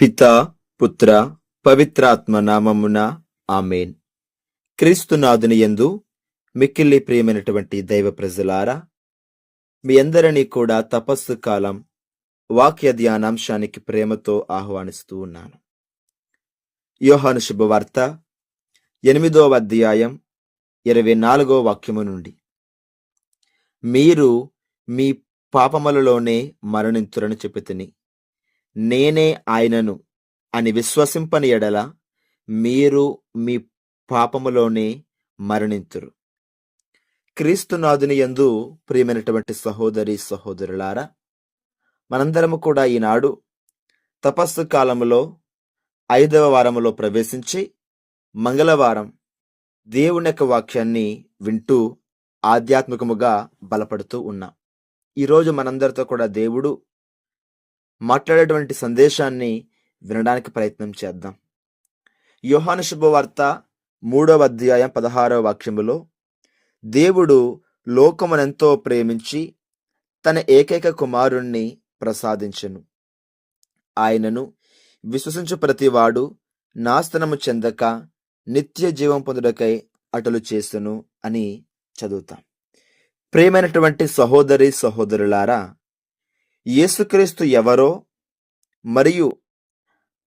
పిత పుత్ర పవిత్రాత్మ నామమున ఆమెన్. క్రీస్తునాథుని యందు మిక్కిల్లి ప్రియమైనటువంటి దైవ ప్రజలారా మీ అందరినీ కూడా తపస్సు కాలం వాక్య ధ్యానాంశానికి ప్రేమతో ఆహ్వానిస్తూ ఉన్నాను. యోహాను శుభవార్త ఎనిమిదవ అధ్యాయం ఇరవై నాలుగో వాక్యము నుండి. మీరు మీ పాపములలోనే మరణింతురని చెప్పుతిని నేనే ఆయనను అని విశ్వసింపని ఎడల మీరు మీ పాపములోనే మరణింతురు. క్రీస్తునాథుని యందు ప్రియమైనటువంటి సహోదరి సహోదరులారా మనందరము కూడా ఈనాడు తపస్సు కాలములో ఐదవ వారములో ప్రవేశించి మంగళవారం దేవుని యొక్క వాక్యాన్ని వింటూ ఆధ్యాత్మికముగా బలపడుతూ ఉన్నాం. ఈరోజు మనందరితో కూడా దేవుడు మాట్లాడేటువంటి సందేశాన్ని వినడానికి ప్రయత్నం చేద్దాం. యోహాను శుభవార్త మూడవ అధ్యాయం పదహారవ వాక్యములో దేవుడు లోకమునెంతో ప్రేమించి తన ఏకైక కుమారుణ్ణి ప్రసాదించెను. ఆయనను విశ్వసించు ప్రతివాడు నాస్తనము చెందక నిత్య జీవం పొందుటకై అటలు చేస్తును అని చదువుతాం. ప్రేమైనటువంటి సహోదరి సహోదరులారా యేసుక్రీస్తు ఎవరో మరియు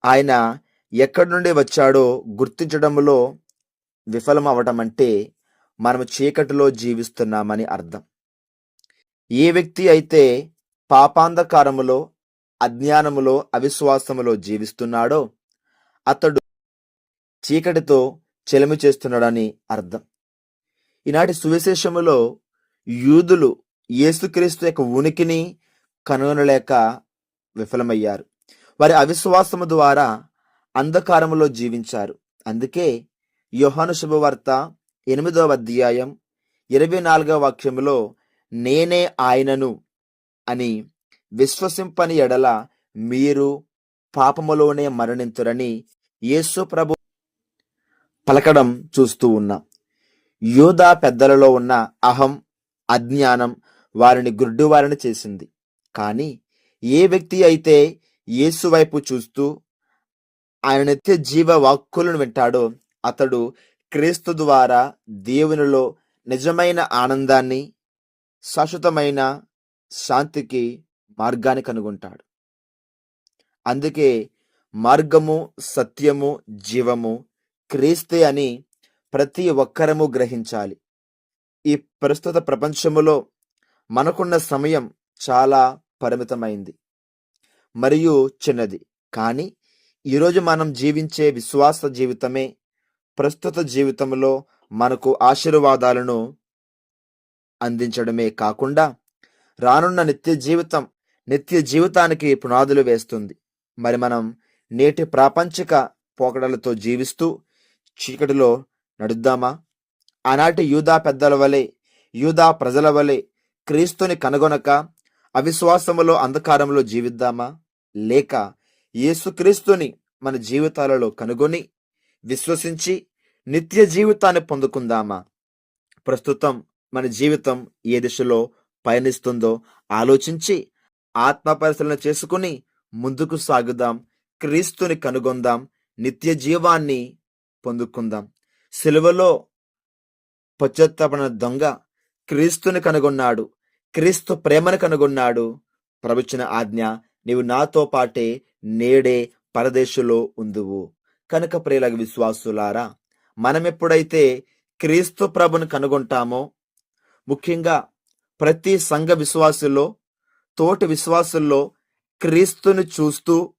ఆయన ఎక్కడి నుండి వచ్చాడో గుర్తించడంలో విఫలం అవటం అంటే మనము చీకటిలో జీవిస్తున్నామని అర్థం. ఏ వ్యక్తి అయితే పాపాంధకారములో అజ్ఞానములో అవిశ్వాసములో జీవిస్తున్నాడో అతడు చీకటితో చెలమి చేస్తున్నాడని అర్థం. ఈనాటి సువిశేషములో యూదులు యేసుక్రీస్తు యొక్క ఉనికిని కనుగొనలేక విఫలమయ్యారు. వారి అవిశ్వాసము ద్వారా అంధకారములో జీవించారు. అందుకే యోహాను శుభవార్త ఎనిమిదవ అధ్యాయం ఇరవై నాలుగవ వాక్యములో నేనే ఆయనను అని విశ్వసింపని ఎడల మీరు పాపములోనే మరణింతురని యేసు ప్రభు పలకడం చూస్తూ ఉన్నా. యోధా పెద్దలలో ఉన్న అహం అజ్ఞానం వారిని గుడ్డువారిని చేసింది. కానీ ఏ వ్యక్తి అయితే యేసు వైపు చూస్తూ ఆయన నిత్య జీవ వాక్కులను వింటాడో అతడు క్రీస్తు ద్వారా దేవునిలో నిజమైన ఆనందాన్ని శాశ్వతమైన శాంతికి మార్గాన్ని కనుగొంటాడు. అందుకే మార్గము సత్యము జీవము క్రీస్తే అని ప్రతి ఒక్కరము గ్రహించాలి. ఈ ప్రస్తుత ప్రపంచములో మనకున్న సమయం చాలా పరిమితమైంది. మరియు చిన్నది. కానీ ఈరోజు మనం జీవించే విశ్వాస జీవితమే ప్రస్తుత జీవితంలో మనకు ఆశీర్వాదాలను అందించడమే కాకుండా రానున్న నిత్య జీవితం నిత్య జీవితానికి పునాదులు వేస్తుంది. మరి మనం నేటి ప్రాపంచిక పోకడలతో జీవిస్తూ చీకటిలో నడుద్దామా? ఆనాటి యూదా పెద్దల వలె యూదా ప్రజల వలె క్రీస్తుని కనుగొనక అవిశ్వాసములో అంధకారంలో జీవిద్దామా? లేక యేసుక్రీస్తుని మన జీవితాలలో కనుగొని విశ్వసించి నిత్య జీవితాన్ని పొందుకుందామా? ప్రస్తుతం మన జీవితం ఏ దిశలో పయనిస్తుందో ఆలోచించి ఆత్మ పరిశీలన చేసుకుని ముందుకు సాగుదాం క్రీస్తుని కనుగొందాం నిత్య జీవాన్ని పొందుకుందాం. సిలువలో పశ్చత్తాపణ దొంగ క్రీస్తుని కనుగొన్నాడు. క్రీస్తు ప్రేమను కనుగొన్నాడు. ప్రభుచిన ఆజ్ఞ నీవు నాతో పాటే నేడే పరదేశంలో ఉందువు. కనుక ప్రియుల విశ్వాసులారా మనం ఎప్పుడైతే క్రీస్తు ప్రభుని కనుగొంటామో ముఖ్యంగా ప్రతి సంఘ విశ్వాసుల్లో తోటి విశ్వాసుల్లో క్రీస్తుని చూస్తూ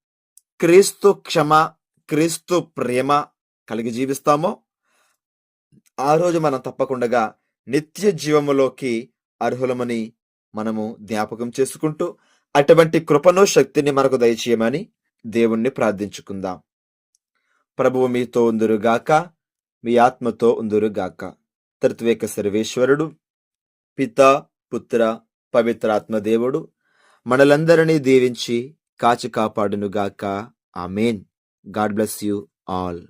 క్రీస్తు క్షమ క్రీస్తు ప్రేమ కలిగి జీవిస్తామో ఆ రోజు మనం తప్పకుండా నిత్య జీవములోకి అర్హులమని మనము జ్ఞాపకం చేసుకుంటూ అటువంటి కృపను శక్తిని మనకు దయచేయమని దేవుణ్ణి ప్రార్థించుకుందాం. ప్రభువు మీతో ఉందురుగాక మీ ఆత్మతో ఉందురుగాక తృత్వేక సర్వేశ్వరుడు పిత పుత్ర పవిత్రాత్మ దేవుడు మనలందరినీ దీవించి కాచి కాపాడునుగాక amen. God bless you all.